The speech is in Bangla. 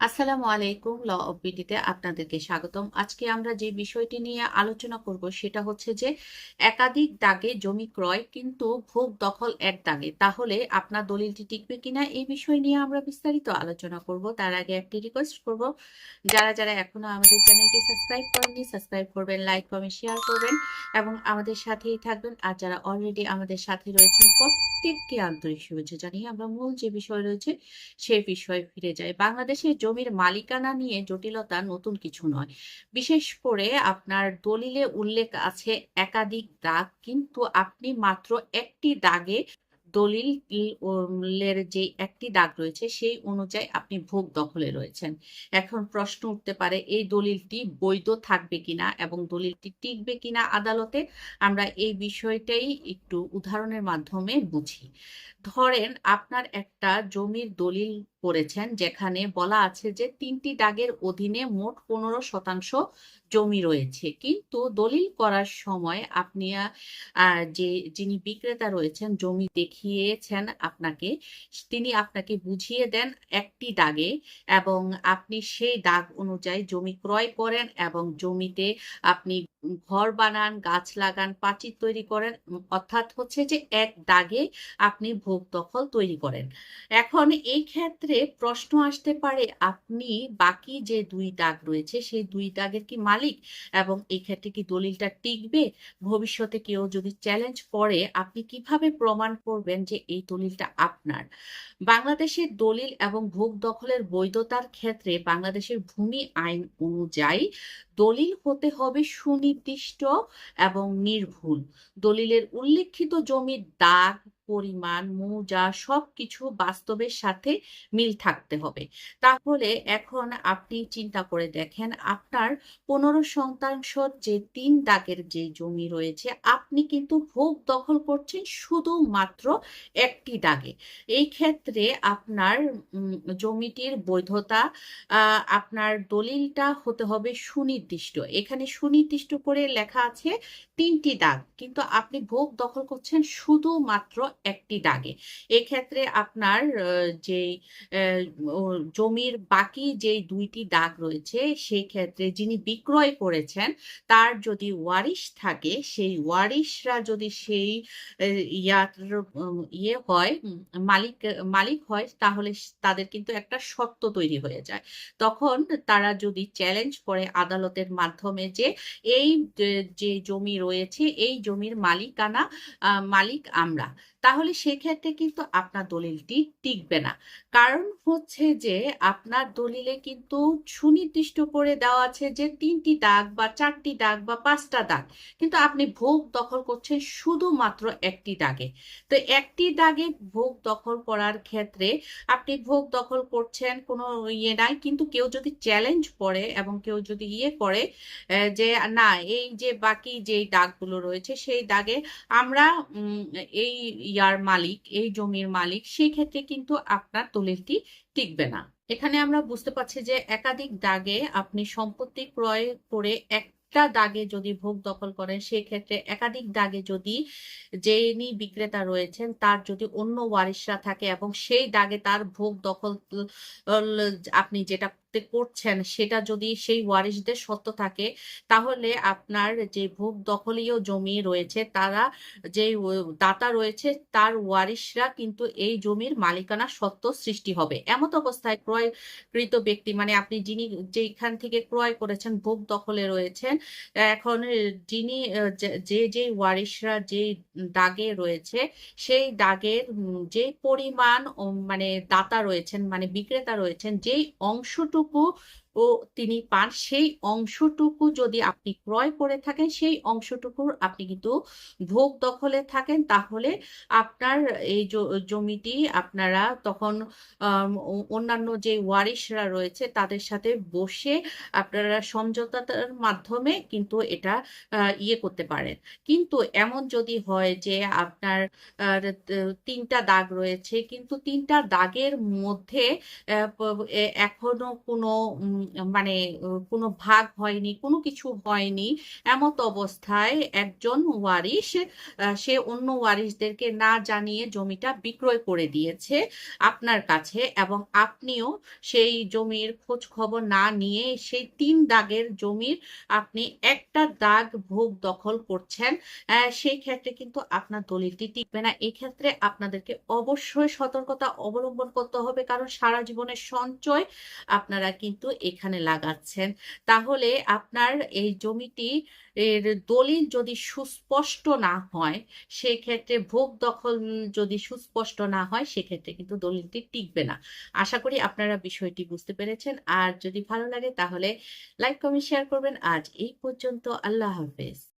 আসসালামু আলাইকুম ল অফ বিডিতে আপনাদেরকে স্বাগতম। আজকে আমরা যে বিষয়টি নিয়ে আলোচনা করব সেটা হচ্ছে যে একাধিক দাগে জমি ক্রয় কিন্তু ভোগ দখল এক দাগে। তাহলে আপনার দলিলটি টিকবে কিনা এই বিষয় নিয়ে আমরা বিস্তারিত আলোচনা করব। তার আগে একটি রিকোয়েস্ট করব, যারা যারা এখনও আমাদের চ্যানেলটি সাবস্ক্রাইব করেননি, সাবস্ক্রাইব করবেন লাইক কমেন্ট শেয়ার করবেন এবং আমাদের সাথেই থাকবেন। আর যারা অলরেডি আমাদের সাথে রয়েছেন, প্রত্যেককে আন্তরিক শুভেচ্ছা জানিয়ে আমরা মূল যে বিষয় রয়েছে সে বিষয়ে ফিরে যাই। বাংলাদেশে জমির মালিকানা নিয়ে জটিলতা নতুন কিছু নয়। বিশেষ করে আপনার দলিলে উল্লেখ আছে একাধিক দাগ, কিন্তু আপনি মাত্র একটি দাগে দলিলের যে একটি দাগ রয়েছে, সেই অনুযায়ী আপনি ভোগ দখলে রয়েছেন। এখন প্রশ্ন উঠতে পারে, এই দলিলটি বৈধ থাকবে কিনা এবং দলিলটি টিকবে কিনা আদালতে? আমরা এই বিষয়টাই একটু উদাহরণের মাধ্যমে বুঝি। ধরেন, আপনার একটা জমির দলিল করেছেন, যেখানে বলা আছে যে তিনটি দাগের অধীনে মোট পনেরো শতাংশ জমি রয়েছে। কিন্তু দলিল করার সময় আপনি যে যিনি বিক্রেতা রয়েছেন, জমি দেখিয়েছেন আপনাকে, তিনি আপনাকে বুঝিয়ে দেন একটি দাগে এবং আপনি সেই দাগ অনুযায়ী জমি ক্রয় করেন এবং জমিতে আপনি ঘর বানান, গাছ লাগান পাঁচিল তৈরি করেন অর্থাৎ হচ্ছে যে এক দাগে আপনি ভোগ দখল তৈরি করেন। এখন এই ক্ষেত্রে প্রশ্ন আসতে পারে, আপনি বাকি যে দুই দাগ রয়েছে, সেই দুই দাগের কি মালিক? এবং এই ক্ষেত্রে কি দলিলটা টিকবে? ভবিষ্যতে কেউ যদি চ্যালেঞ্জ করে, আপনি কীভাবে প্রমাণ করবেন যে এই দলিলটা আপনার? বাংলাদেশের দলিল এবং ভোগ দখলের বৈধতার ক্ষেত্রে বাংলাদেশের ভূমি আইন অনুযায়ী দলিল হতে হবে সুনির্দিষ্ট এবং নির্ভুল। দলিলের উল্লেখিত জমির দাগ পরিমাণ, মৌজা সবকিছু বাস্তবের সাথে মিল থাকতে হবে। তাহলে এখন আপনি চিন্তা করে দেখেন, আপনার পনেরো শতাংশ যে তিন দাগের যে জমি রয়েছে, আপনি কিন্তু ভোগ দখল করছেন শুধুমাত্র একটি দাগে। এই ক্ষেত্রে আপনার জমিটির বৈধতা আপনার দলিলটা হতে হবে সুনির্দিষ্ট। এখানে সুনির্দিষ্ট করে লেখা আছে তিনটি দাগ, কিন্তু আপনি ভোগ দখল করছেন শুধুমাত্র একটি দাগে। এক্ষেত্রে আপনার যে জমির বাকি যে দুইটি দাগ রয়েছে সেই ক্ষেত্রে যিনি বিক্রয় করেছেন তার যদি ওয়ারিশ থাকে সেই ওয়ারিশরা যদি সেই ইয়ার ইয়ে হয় মালিক মালিক হয় তাহলে তাদের কিন্তু একটা শর্ত তৈরি হয়ে যায়। তখন তারা যদি চ্যালেঞ্জ করে আদালতের মাধ্যমে যে এই যে- জমি রয়েছে এই জমির মালিকানা আহ, মালিক আমরা। তাহলে সেক্ষেত্রে কিন্তু আপনার দলিলটি টিকবে না। কারণ হচ্ছে যে, আপনার দলিলে কিন্তু সুনির্দিষ্ট করে দেওয়া আছে যে, তিনটি দাগ বা চারটি দাগ বা পাঁচটা দাগ। কিন্তু আপনি ভোগ দখল করছেন শুধুমাত্র একটি দাগে। তো একটি দাগে ভোগ দখল করার ক্ষেত্রে আপনি ভোগ দখল করছেন কোনো ইয়ে নাই, কিন্তু কেউ যদি চ্যালেঞ্জ করে এবং কেউ যদি ইয়ে করে যে না, এই যে বাকি যে দাগগুলো রয়েছে, সেই দাগে আমরা এই ইয়ার মালিক, এই জমির মালিক, সেই ক্ষেত্রে কিন্তু আপনার দলিলটি টিকবে না। এখানে আমরা বুঝতে পারছি যে একাধিক দাগে আপনি সম্পত্তি ক্রয় করে একটা দাগে যদি ভোগ দখল করেন, সেই ক্ষেত্রে একাধিক দাগে যদি যিনি বিক্রেতা রয়েছেন, তার যদি অন্য ওয়ারিশরা থাকে এবং সেই দাগে তার ভোগ দখল, আপনি যেটা করছেন, সেটা যদি সেই ওয়ারিশদের সত্য থাকে, তাহলে আপনার যে ভোগ দখলীয় জমি রয়েছে, তারা যে দাতা রয়েছে, তার ওয়ারিশরা কিন্তু এই জমির মালিকানা সত্য সৃষ্টি হবে। এমত অবস্থায় ক্রয়কৃত ব্যক্তি মানে আপনি যিনি যেখান থেকে ক্রয় করেছেন, ভোগ দখলে রয়েছেন, এখন যিনি, যে- যে ওয়ারিশরা যে দাগে রয়েছে, সেই দাগের যে পরিমাণ মানে দাতা রয়েছেন মানে বিক্রেতা রয়েছেন, যেই অংশটুকু 不 ও তিনি পান, সেই অংশটুকু যদি আপনি ক্রয় করে থাকেন, সেই অংশটুকুর আপনি কিন্তু ভোগ দখলে থাকেন। তাহলে আপনার এই জমিটি আপনারা তখন অন্যান্য যে ওয়ারিশরা রয়েছে, তাদের সাথে বসে আপনারা সমঝোতার মাধ্যমে কিন্তু এটা ইয়ে করতে পারেন। কিন্তু এমন যদি হয় যে আপনার তিনটা দাগ রয়েছে, কিন্তু তিনটা দাগের মধ্যে এখনও কোনো মানে কোনো ভাগ হয়নি, কোনো কিছু হয়নি, এমত অবস্থায় একজন ওয়ারিশ সে অন্য ওয়ারিশদেরকে না জানিয়ে জমিটা বিক্রয় করে দিয়েছে আপনার কাছে এবং আপনিও সেই জমির খোঁজ খবর না নিয়ে সেই তিন দাগের জমির আপনি একটা দাগ ভোগ দখল করছেন সেই ক্ষেত্রে কিন্তু আপনার দলিলটি টিকবে না। এই ক্ষেত্রে আপনাদেরকে অবশ্যই সতর্কতা অবলম্বন করতে হবে, কারণ সারা জীবনের সঞ্চয় আপনারা কিন্তু এখানে লাগাচ্ছেন। তাহলে আপনার এই জমিটি এর দলিল যদি সুস্পষ্ট না হয়, সেক্ষেত্রে ভোগ দখল যদি সুস্পষ্ট না হয়, সেক্ষেত্রে কিন্তু দলিলটি টিকবে না। আশা করি আপনারা বিষয়টি বুঝতে পেরেছেন। আর যদি ভালো লাগে তাহলে লাইক, কমেন্ট, শেয়ার করবেন। আজ এই পর্যন্ত। আল্লাহ হাফেজ।